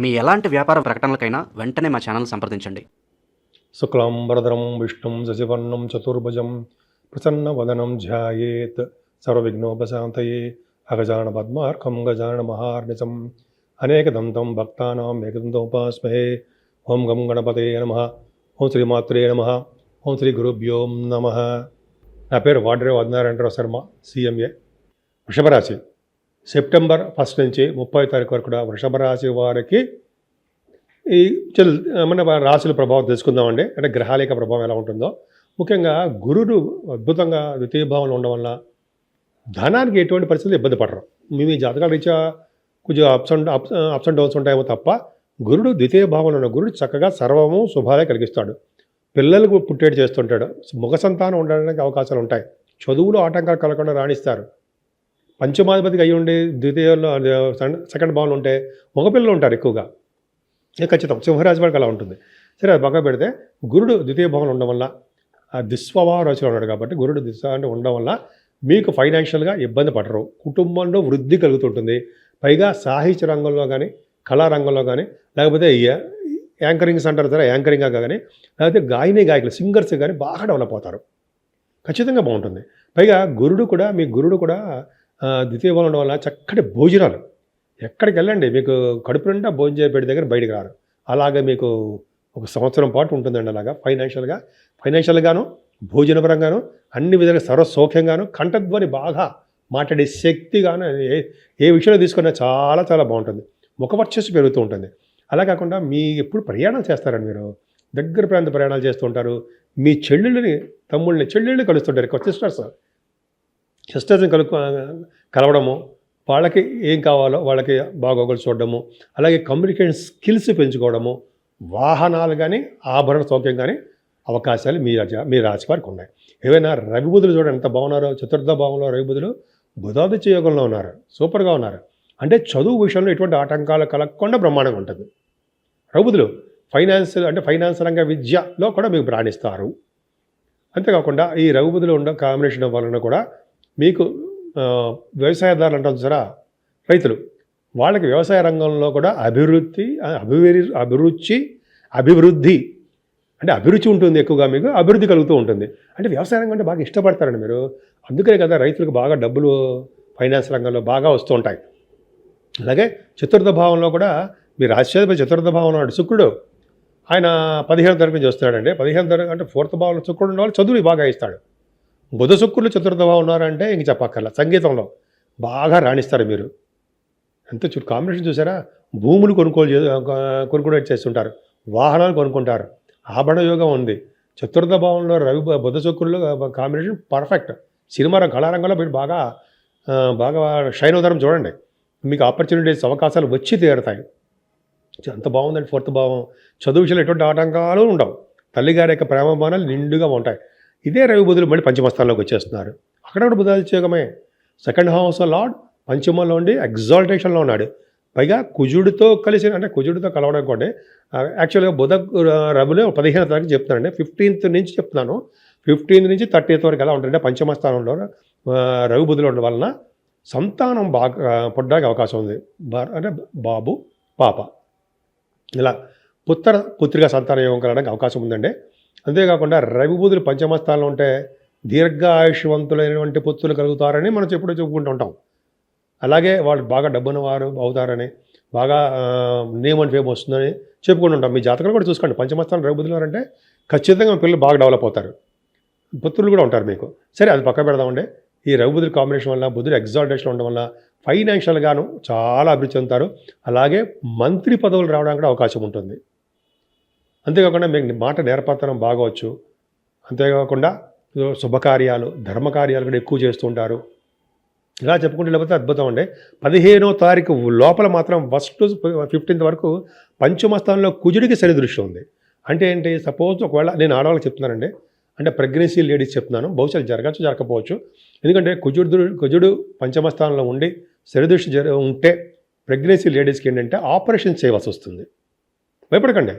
మీ ఎలాంటి వ్యాపార ప్రకటనలకైనా వెంటనే మా ఛానల్ సంప్రదించండి. శుక్లాంబరధరం విష్ణుం శశివర్ణం చతుర్భుజం ప్రసన్న వదనం ధ్యాయేత్ సర్వవిఘ్నోపశాంతయే అగజాన పద్మార్కం గజాన మహార్నిశం అనేకదంతం భక్తానాం ఏకదంతోపాస్మహే ఓం గం గణపతే నమ ఓం శ్రీమాత్రే నమ ఓం శ్రీ గురుభ్యోం నమ. నా పేరు వాడ్రే వదనారాయణరావు శర్మ సిఎంఏ. వృషభరాశి. సెప్టెంబర్ ఫస్ట్ నుంచి ముప్పై తారీఖు వరకు కూడా వృషభ రాశి వారికి ఈ చల్ మన రాశుల ప్రభావం తెలుసుకుందామండి. అంటే గ్రహాల యొక్క ప్రభావం ఎలా ఉంటుందో. ముఖ్యంగా గురుడు అద్భుతంగా ద్వితీయ భావంలో ఉండడం వల్ల ధనానికి ఎటువంటి పరిస్థితులు ఇబ్బంది పడరు. మీ మీ జాతకాల రీత్యా కొంచెం ups and ups ups and downs ఉంటాయేమో తప్ప గురుడు ద్వితీయ భావంలో ఉన్న గురుడు చక్కగా సర్వము శుభాలే కలిగిస్తాడు. పిల్లలకు పుట్టేడు చేస్తుంటాడు. ముఖ సంతానం ఉండడానికి అవకాశాలు ఉంటాయి. చదువులో ఆటంకాలు కలగకుండా రాణిస్తారు. పంచమాధిపతికి అయి ఉండే ద్వితీయంలో సెకండ్ భావంలో ఉంటే మగపిల్లలు ఉంటారు ఎక్కువగా. ఇది ఖచ్చితం. సింహరాజు వాడికి అలా ఉంటుంది. సరే అది పక్క పెడితే గురుడు ద్వితీయ భావంలో ఉండడం వల్ల ఆ ఉన్నాడు కాబట్టి గురుడు దిశ అంటే ఉండడం వల్ల మీకు ఫైనాన్షియల్గా ఇబ్బంది పడరు. కుటుంబంలో వృద్ధి కలుగుతుంటుంది. పైగా సాహిత్య రంగంలో కానీ కళారంగంలో కానీ లేకపోతే యాంకరింగ్ యాంకరింగ్స్ అంటారు సరే యాంకరింగ్గా కానీ లేకపోతే గాయని గాయకులు సింగర్స్ కానీ బాగా డెవలప్ అవుతారు. ఖచ్చితంగా బాగుంటుంది. పైగా గురుడు కూడా మీ గురుడు కూడా ద్వితీయ భవనం ఉండడం వల్ల చక్కటి భోజనాలు. ఎక్కడికి వెళ్ళండి మీకు కడుపు నిండా భోజనం చేయబెట్టి దగ్గర బయటకు రారు. అలాగే మీకు ఒక సంవత్సరం పాటు ఉంటుందండి అలాగా ఫైనాన్షియల్గా ఫైనాన్షియల్గాను భోజనపరంగాను అన్ని విధాలుగా సర్వసౌఖ్యంగాను కంఠధ్వని బాగా మాట్లాడే శక్తిగాను ఏ ఏ విషయంలో తీసుకున్నా చాలా చాలా బాగుంటుంది. ముఖ వర్చస్సు పెరుగుతూ ఉంటుంది. అలా కాకుండా మీ ఎప్పుడు ప్రయాణాలు చేస్తారండి మీరు? దగ్గర ప్రాంత ప్రయాణాలు చేస్తూ ఉంటారు. మీ చెల్లెళ్ళని తమ్ముళ్ళని చెల్లెళ్ళు కలుస్తుంటారు ఎక్కువ సిస్టర్స్ సిస్టర్స్ని కలు కలవడము వాళ్ళకి ఏం కావాలో వాళ్ళకి బాగోగులు చూడడము అలాగే కమ్యూనికేషన్ స్కిల్స్ పెంచుకోవడము వాహనాలు కానీ ఆభరణ సౌక్యం కానీ అవకాశాలు మీ రాజ మీ రాశివారికి ఉన్నాయి. ఏవైనా రవిబుధులు చూడండి ఎంత బాగున్నారో చతుర్థ భావంలో రవిబుధులు బుధాదిత్య యోగంలో ఉన్నారు సూపర్గా ఉన్నారు. అంటే చదువు విషయంలో ఎటువంటి ఆటంకాలు కలగకుండా బ్రహ్మాండంగా ఉంటుంది. రవిబుధులు ఫైనాన్స్ అంటే ఫైనాన్స్ రంగ విద్యలో కూడా మీకు ప్రాణిస్తారు అంతేకాకుండా ఈ రవిబుధులు ఉండే కాంబినేషన్ వలన కూడా మీకు వ్యవసాయదారులు అంటారు సరా రైతులు. వాళ్ళకి వ్యవసాయ రంగంలో కూడా అభివృద్ధి అభివృద్ధి అభిరుచి అభివృద్ధి అంటే అభిరుచి ఉంటుంది ఎక్కువగా మీకు అభివృద్ధి కలుగుతూ ఉంటుంది. అంటే వ్యవసాయ రంగం అంటే బాగా ఇష్టపడతారండి మీరు. అందుకనే కదా రైతులకు బాగా డబ్బులు ఫైనాన్స్ రంగంలో బాగా వస్తూ ఉంటాయి. అలాగే చతుర్థ భావంలో కూడా మీ రాశ్యాధిపతి చతుర్థ భావంలో ఉన్నాడు శుక్రుడు. ఆయన పదిహేను తరగతి నుంచి వస్తున్నాడండి. పదిహేను తరగతి అంటే ఫోర్త్ భావంలో శుక్రుడు ఉన్న వాళ్ళు చదువుని బాగా ఇస్తాడు బుధ శుక్రులు చతుర్థ భావం ఉన్నారంటే ఇంక చెప్పక్కర్ల. సంగీతంలో బాగా రాణిస్తారు మీరు. ఎంత చూ కాంబినేషన్ చూసారా? భూములు కొనుగోలు చే కొనుగోలు చేస్తుంటారు. వాహనాలు కొనుక్కుంటారు. ఆభరణ యోగం ఉంది. చతుర్థ భావంలో రవి బుధ శుక్రులు కాంబినేషన్ పర్ఫెక్ట్. సినిమా కళారంగంలో మీరు బాగా బాగా షైన్ అవుతారం చూడండి. మీకు ఆపర్చునిటీస్ అవకాశాలు వచ్చి తీరుతాయి. అంత బాగుందండి ఫోర్త్ భావం. చదువు విషయంలో ఎటువంటి ఆటంకాలు ఉండవు. తల్లిగారి యొక్క ప్రేమమానాలు నిండుగా ఉంటాయి. ఇదే రవి బుధులు మళ్ళీ పంచమస్థానంలోకి వచ్చేస్తున్నారు. అక్కడ కూడా బుధాదిత్యోగమే సెకండ్ హౌస్ లార్డ్ పంచమంలో ఉండి ఎగ్జాల్టేషన్లో ఉన్నాడు. పైగా కుజుడితో కలిసి అంటే కుజుడితో కలవడం కూడా యాక్చువల్గా బుధ రవిలో పదిహేను తారీఖు చెప్తున్నానండి ఫిఫ్టీన్త్ నుంచి చెప్తున్నాను. ఫిఫ్టీన్త్ నుంచి థర్టీత్ వరకు ఎలా ఉంటుందంటే పంచమ స్థానంలో రవి బుధులు ఉండడం వలన సంతానం బాగా పుట్టడానికి అవకాశం ఉంది. అంటే బాబు పాప. ఇలా పుత్ర పుత్రిక సంతానం యోగం కలగడానికి అవకాశం ఉందండి. అంతేకాకుండా రవి బుధులు పంచమ స్థానంలో ఉంటే దీర్ఘాయుష్వంతులైనటువంటి పుత్రులు కలుగుతారని మనం ఎప్పుడూ చెప్పుకుంటూ ఉంటాం. అలాగే వాళ్ళు బాగా డబ్బున్న వారు అవుతారని బాగా నేమ్ అండ్ ఫేమ్ వస్తుందని చెప్పుకుంటూ ఉంటాం. మీ జాతకాలు కూడా చూసుకోండి. పంచమస్థానం రవి అంటే ఖచ్చితంగా పిల్లలు బాగా డెవలప్ అవుతారు. పుత్రులు కూడా ఉంటారు మీకు. సరే అది పక్క పెడదామండి. ఈ రవి కాంబినేషన్ వల్ల బుద్ధుడు ఎగ్జాల్టేషన్ ఉండడం వల్ల ఫైనాన్షియల్గాను చాలా అభివృద్ధి చెందుతారు. అలాగే మంత్రి పదవులు రావడానికి కూడా అవకాశం ఉంటుంది. అంతేకాకుండా మీకు మాట నేర్పతనం బాగవచ్చు. అంతేకాకుండా శుభకార్యాలు ధర్మకార్యాలు కూడా ఎక్కువ చేస్తూ ఉంటారు. ఇలా చెప్పుకుంటే లేకపోతే అద్భుతం అండి. పదిహేనో తారీఖు లోపల మాత్రం ఫస్ట్ ఫిఫ్టీన్త్ వరకు పంచమస్థానంలో కుజుడికి శని దృష్టి ఉంది. అంటే ఏంటి సపోజ్ ఒకవేళ నేను ఆడవాళ్ళకి చెప్తున్నానండి. అంటే ప్రెగ్నెన్సీ లేడీస్ చెప్తున్నాను. బహుశా జరగచ్చు జరగకపోవచ్చు. ఎందుకంటే కుజుడు కుజుడు పంచమస్థానంలో ఉండి శని దృష్టి ఉంటే ప్రెగ్నెన్సీ లేడీస్కి ఏంటంటే ఆపరేషన్ చేయవలసి వస్తుంది. భయపడకండి.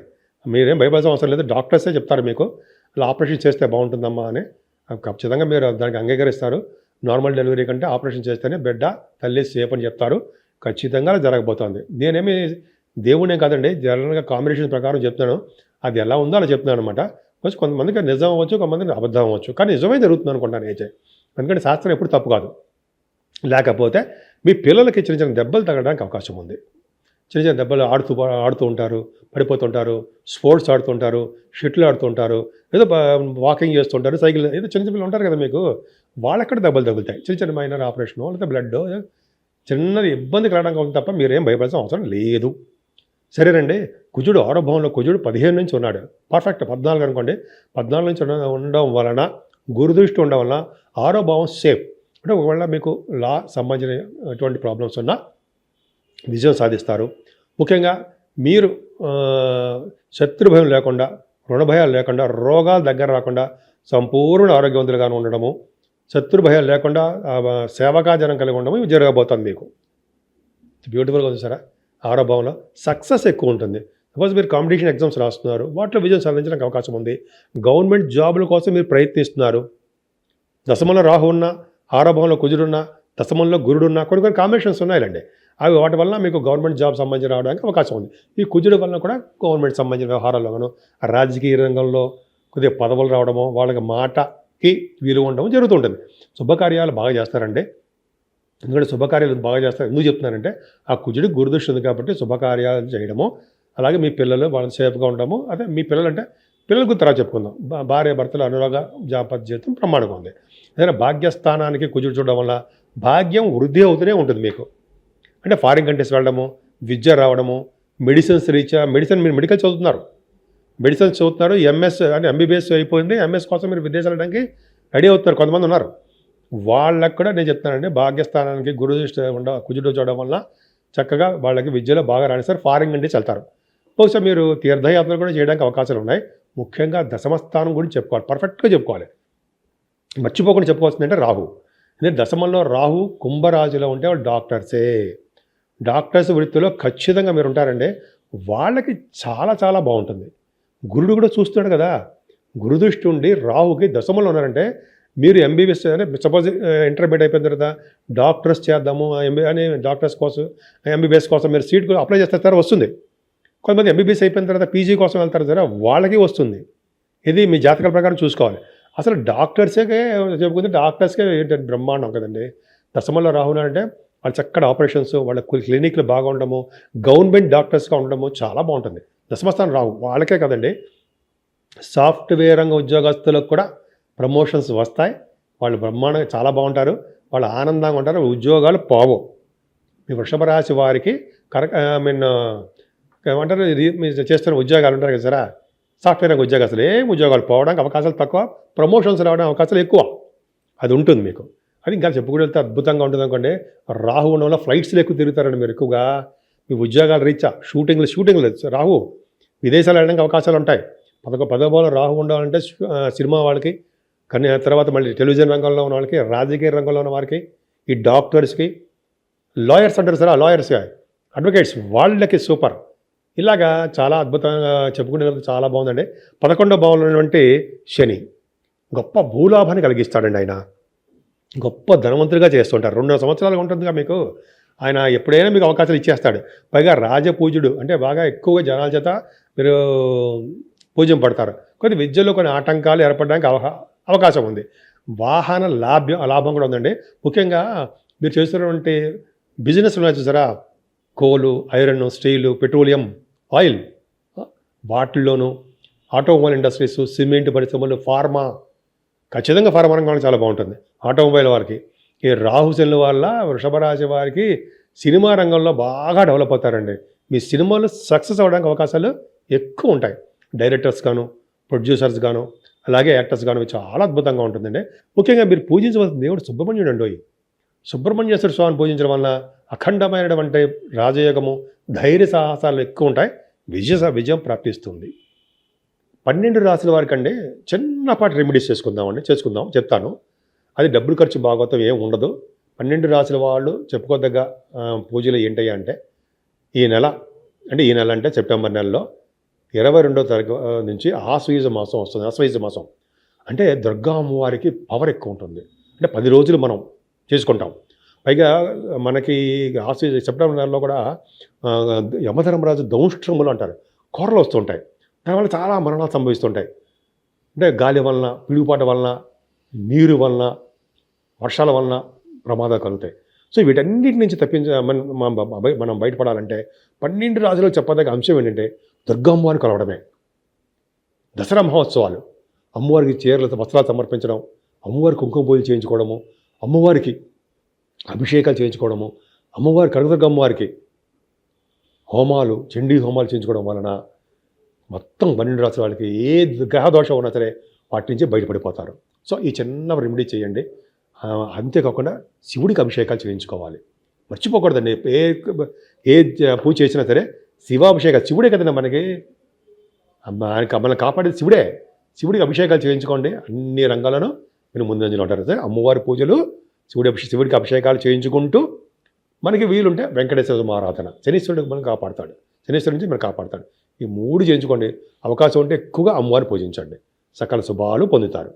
మీరేం భయపడాల్సిన అవసరం లేదు. డాక్టర్సే చెప్తారు మీకు అలా ఆపరేషన్ చేస్తే బాగుంటుందమ్మా అని. ఖచ్చితంగా మీరు దానికి అంగీకరిస్తారు. నార్మల్ డెలివరీ కంటే ఆపరేషన్ చేస్తేనే బిడ్డ తల్లి సేఫ్ అని చెప్తారు. ఖచ్చితంగా జరగబోతోంది. నేనేమి దేవుడే కాదండి జనరల్గా కాంబినేషన్ ప్రకారం చెప్తాను అది ఎలా ఉందో అలా చెప్తున్నాను అనమాట కొంచెం కొంతమందికి నిజం అవ్వచ్చు కొంతమందికి అబద్ధం అవ్వచ్చు. కానీ నిజమే జరుగుతుంది అనుకుంటాను అయితే ఎందుకంటే శాస్త్రం ఎప్పుడు తప్పు కాదు. లేకపోతే మీ పిల్లలకి చిన్న చిన్న దెబ్బలు తగ్గడానికి అవకాశం ఉంది. చిన్న చిన్న దెబ్బలు ఆడుతూ ఆడుతూ ఉంటారు పడిపోతుంటారు స్పోర్ట్స్ ఆడుతుంటారు షటిల్ ఆడుతుంటారు ఏదో వాకింగ్ చేస్తుంటారు సైకిల్ ఏదో చిన్న చిన్న ఉంటారు కదా మీకు వాళ్ళక్కడ దెబ్బలు తగులుతాయి. చిన్న చిన్న మైనర్ ఆపరేషన్ లేకపోతే బ్లడ్ చిన్నది ఇబ్బంది కలగడానికి అవుతుంది తప్ప మీరేం భయపడాల్సిన అవసరం లేదు. సరేనండి కుజుడు ఆరోభవంలో కుజుడు పదిహేను నుంచి ఉన్నాడు. పర్ఫెక్ట్ పద్నాలుగు అనుకోండి. పద్నాలుగు నుంచి ఉండ- ఉండడం వలన గురుదృష్టి ఉండడం వలన ఆరోభావం సేఫ్. అంటే ఒకవేళ మీకు లా సంబంధించిన ఎటువంటి ప్రాబ్లమ్స్ ఉన్నా విజయం సాధిస్తారు. ముఖ్యంగా మీరు శత్రుభయం లేకుండా రుణభయాలు లేకుండా రోగాలు దగ్గర రాకుండా సంపూర్ణ ఆరోగ్యవంతులుగాను ఉండడము శత్రుభయాలు లేకుండా సేవకాజనం కలిగి ఉండడం ఇవి జరగబోతుంది మీకు. బ్యూటిఫుల్గా ఉంది ఆరో ఆరోభావంలో సక్సెస్ ఎక్కువ ఉంటుంది. సపోజ్ మీరు కాంపిటీషన్ ఎగ్జామ్స్ రాస్తున్నారు వాటిలో విజయం సాధించడానికి అవకాశం ఉంది. గవర్నమెంట్ జాబుల కోసం మీరు ప్రయత్నిస్తున్నారు. దశమంలో రాహు ఉన్న ఆరోభంలో కుజుడున్న దశమంలో గురుడున్న కొన్ని కొన్ని కాంబినేషన్స్ ఉన్నాయండి అవి వాటి వల్ల మీకు గవర్నమెంట్ జాబ్ సంబంధించి రావడానికి అవకాశం ఉంది. ఈ కుజుడు వలన కూడా గవర్నమెంట్ సంబంధించిన వ్యవహారాల్లోనూ రాజకీయ రంగంలో కొద్దిగా పదవులు రావడము వాళ్ళకి మాటకి విలువ ఉండడం జరుగుతుంటుంది. శుభకార్యాలు బాగా చేస్తారండి. ఎందుకంటే శుభకార్యాలు బాగా చేస్తారు. ఎందుకు చెప్తున్నానంటే ఆ కుజుడు గురుదృష్టి ఉంది కాబట్టి శుభకార్యాలు చేయడము అలాగే మీ పిల్లలు వాళ్ళని సేఫ్గా ఉండడము అదే మీ పిల్లలు అంటే పిల్లలకు తర్వాత చెప్పుకుందాం. భా- భార్య భర్తలు అనురాగ జాపద జీవితం ప్రమాణంగా ఉంది. ఏదైనా భాగ్యస్థానానికి కుజుడు చూడడం వల్ల భాగ్యం వృద్ధి అవుతూనే ఉంటుంది మీకు. అంటే ఫారిన్ కంట్రీస్ వెళ్ళడము విద్య రావడము మెడిసిన్స్ రీచ్ మెడిసిన్ మీరు మెడికల్ చదువుతున్నారు. మెడిసిన్స్ చదువుతున్నారు ఎంఎస్ అంటే ఎంబీబీఎస్ అయిపోయింది ఎంఎస్ కోసం మీరు విదేశాలు వెళ్ళడానికి రెడీ అవుతున్నారు కొంతమంది ఉన్నారు. వాళ్ళకు కూడా నేను చెప్తానండి భాగ్యస్థానానికి గురు దృష్టి ఉండ కుజుడు చూడడం వల్ల చక్కగా వాళ్ళకి విద్యలో బాగా రాణిస్తారు ఫారిన్ కంట్రీస్ వెళ్తారు. బహుశా మీరు తీర్థయాత్రలు కూడా చేయడానికి అవకాశాలు ఉన్నాయి. ముఖ్యంగా దశమస్థానం గురించి చెప్పుకోవాలి పర్ఫెక్ట్గా చెప్పుకోవాలి. మర్చిపోకుండా చెప్పుకోవాల్సిందంటే రాహు. ఎందుకంటే దశమంలో రాహు కుంభరాజులో ఉంటే వాళ్ళు డాక్టర్సే. డాక్టర్స్ వృత్తిలో ఖచ్చితంగా మీరు ఉంటారండి వాళ్ళకి చాలా చాలా బాగుంటుంది. గురుడు కూడా చూస్తున్నాడు కదా. గురుదృష్టి ఉండి రాహుకి దశమలో ఉన్నారంటే మీరు ఎంబీబీఎస్ అంటే సపోజ్ ఇంటర్మీడియట్ అయిపోయిన తర్వాత డాక్టర్స్ చేద్దాము ఎంబీ అని డాక్టర్స్ కోసం ఎంబీబీఎస్ కోసం మీరు సీట్ అప్లై చేస్తే తర్వాత వస్తుంది. కొంతమంది ఎంబీబీఎస్ అయిపోయిన తర్వాత పీజీ కోసం వెళ్తారు సరే వాళ్ళకి వస్తుంది. ఇది మీ జాతకాల ప్రకారం చూసుకోవాలి. అసలు డాక్టర్సే చెప్పుకుంటే డాక్టర్స్కే బ్రహ్మాండం కదండి. దశమంలో రాహుల్ అంటే వాళ్ళు చక్కటి ఆపరేషన్స్ వాళ్ళ క్లినిక్లు బాగా ఉండడము గవర్నమెంట్ డాక్టర్స్గా ఉండడము చాలా బాగుంటుంది. దశమస్థానం రావు వాళ్ళకే కదండి. సాఫ్ట్వేర్ రంగ ఉద్యోగస్తులకు కూడా ప్రమోషన్స్ వస్తాయి. వాళ్ళు బ్రహ్మాండంగా చాలా బాగుంటారు. వాళ్ళు ఆనందంగా ఉంటారు. ఉద్యోగాలు పోవు. మీ వృషభ రాశి వారికి కరెక్ట్ ఐ మీన్ ఏమంటారు? మీరు చేస్తున్న ఉద్యోగాలు ఉంటారు కదా సరే? సాఫ్ట్వేర్ రంగ ఉద్యోగస్తులు ఏం ఉద్యోగాలు పోవడానికి అవకాశాలు తక్కువ. ప్రమోషన్స్ రావడానికి అవకాశాలు ఎక్కువ. అది ఉంటుంది మీకు. అది ఇంకా చెప్పుకుంటూ వెళ్తే అద్భుతంగా ఉంటుంది అనుకోండి. రాహు ఉండడం వల్ల ఫ్లైట్స్లో ఎక్కువ తిరుగుతారండి మీరు ఎక్కువగా. మీ ఉద్యోగాలు రీచా షూటింగ్లు షూటింగ్లు రాహు విదేశాలు వెళ్ళడానికి అవకాశాలు ఉంటాయి. పదకొ పదోభావం రాహు ఉండాలంటే సినిమా వాళ్ళకి కానీ తర్వాత మళ్ళీ టెలివిజన్ రంగంలో ఉన్న వాళ్ళకి రాజకీయ రంగంలో ఉన్న వారికి ఈ డాక్టర్స్కి లాయర్స్ అంటారు సరే లాయర్స్ అడ్వకేట్స్ వాళ్ళకి సూపర్ ఇలాగా చాలా అద్భుతంగా చెప్పుకునేందుకు చాలా బాగుందండి. పదకొండో భావంలో ఉన్నటువంటి శని. గొప్ప భూలాభాన్ని కలిగిస్తాడండి ఆయన. గొప్ప ధనవంతుడిగా చేస్తుంటారు. రెండు సంవత్సరాలుగా ఉంటుందిగా మీకు. ఆయన ఎప్పుడైనా మీకు అవకాశాలు ఇచ్చేస్తాడు. పైగా రాజపూజుడు అంటే బాగా ఎక్కువగా జనాల చేత మీరు పూజ్యం పడతారు. కొన్ని విద్యలో కొన్ని ఆటంకాలు ఏర్పడడానికి అవకా అవకాశం ఉంది. వాహన లాభ్యం లాభం కూడా ఉందండి. ముఖ్యంగా మీరు చేస్తున్నటువంటి బిజినెస్ ఉన్నాయి చూసారా? Coal iron steel petroleum oil. వాటిల్లోనూ automobile industries cement పరిశ్రమలు ఫార్మా ఖచ్చితంగా ఫార్మా రంగం చాలా బాగుంటుంది. ఆటోమొబైల్ వారికి ఈ రాహుశనుల వల్ల వృషభరాశి వారికి సినిమా రంగంలో బాగా డెవలప్ అవుతారండి. మీ సినిమాలు సక్సెస్ అవ్వడానికి అవకాశాలు ఎక్కువ ఉంటాయి. డైరెక్టర్స్ గాను ప్రొడ్యూసర్స్ గాను అలాగే యాక్టర్స్ గాను చాలా అద్భుతంగా ఉంటుందండి. ముఖ్యంగా మీరు పూజించవలసిన దేవుడు సుబ్రహ్మణ్యుడు అండి సుబ్రహ్మణ్యేశ్వర స్వామిని పూజించడం వలన అఖండమైనటువంటి రాజయోగము ధైర్య సాహసాలు ఎక్కువ ఉంటాయి. విజయ విజయం ప్రాప్తిస్తుంది. పన్నెండు రాసుల వారి కంటే చిన్నపాటి రెమెడీస్ చేసుకుందామండి చేసుకుందాం చెప్తాను. అది డబ్బులు ఖర్చు భాగవతం ఏం ఉండదు. పన్నెండు రాసుల వాళ్ళు చెప్పుకోదగ్గ పూజలు ఏంటయ్యా అంటే ఈ నెల అంటే ఈ నెల అంటే సెప్టెంబర్ నెలలో ఇరవై రెండో తారీఖు నుంచి ఆశ్వయుజ మాసం వస్తుంది ఆశ్వయుజ మాసం. అంటే దుర్గా అమ్మవారికి పవర్ ఎక్కువ ఉంటుంది. అంటే పది రోజులు మనం చేసుకుంటాం. పైగా మనకి ఆశ్వయుజ సెప్టెంబర్ నెలలో కూడా యమధర్మరాజు దౌష్ట్రములు అంటారు. కూరలు వస్తుంటాయి. దానివల్ల చాలా మరణాలు సంభవిస్తుంటాయి. అంటే గాలి వలన పిడుగుపాట వలన నీరు వలన వర్షాల వలన ప్రమాదాలు కలుగుతాయి. సో వీటన్నిటి నుంచి తప్పించ మనం బయటపడాలంటే పన్నెండు రాజులు చెప్పదగ్గ అంశం ఏంటంటే దుర్గమ్మవారిని కలవడమే. దసరా మహోత్సవాలు. అమ్మవారికి చీరలు వస్త్రాలు సమర్పించడం అమ్మవారి కుంకుమ పూజలు చేయించుకోవడము అమ్మవారికి అభిషేకాలు చేయించుకోవడము అమ్మవారి కనకదుర్గమ్మవారికి హోమాలు చండీ హోమాలు చేయించుకోవడం వలన మొత్తం పన్నెండు రాసుల వాళ్ళకి ఏ గ్రహ దోషం ఉన్నా సరే వాటి నుంచి బయటపడిపోతారు. సో ఈ చిన్న రెమెడీ చేయండి. అంతేకాకుండా శివుడికి అభిషేకాలు చేయించుకోవాలి. మర్చిపోకూడదండి. ఏ ఏ పూజ చేసినా సరే శివాభిషేకాలు శివుడే కదండి మనకి. మనకి ఆయనకి మనల్ని కాపాడేది శివుడే. శివుడికి అభిషేకాలు చేయించుకోండి. అన్ని రంగాలను మీరు ముందంజలో ఉంటారు. సరే అమ్మవారి పూజలు శివుడి శివుడికి అభిషేకాలు చేయించుకుంటూ మనకి వీలుంటే వెంకటేశ్వర ఆరాధన. శనీశ్వరుడికి మనం కాపాడతాడు. శనీశ్వరుడి నుంచి మనం కాపాడతాడు. ఈ మూడు చేయించుకోండి. అవకాశం ఉంటే ఎక్కువగా అమ్మవారిని పూజించండి. సకల శుభాలు పొందుతారు.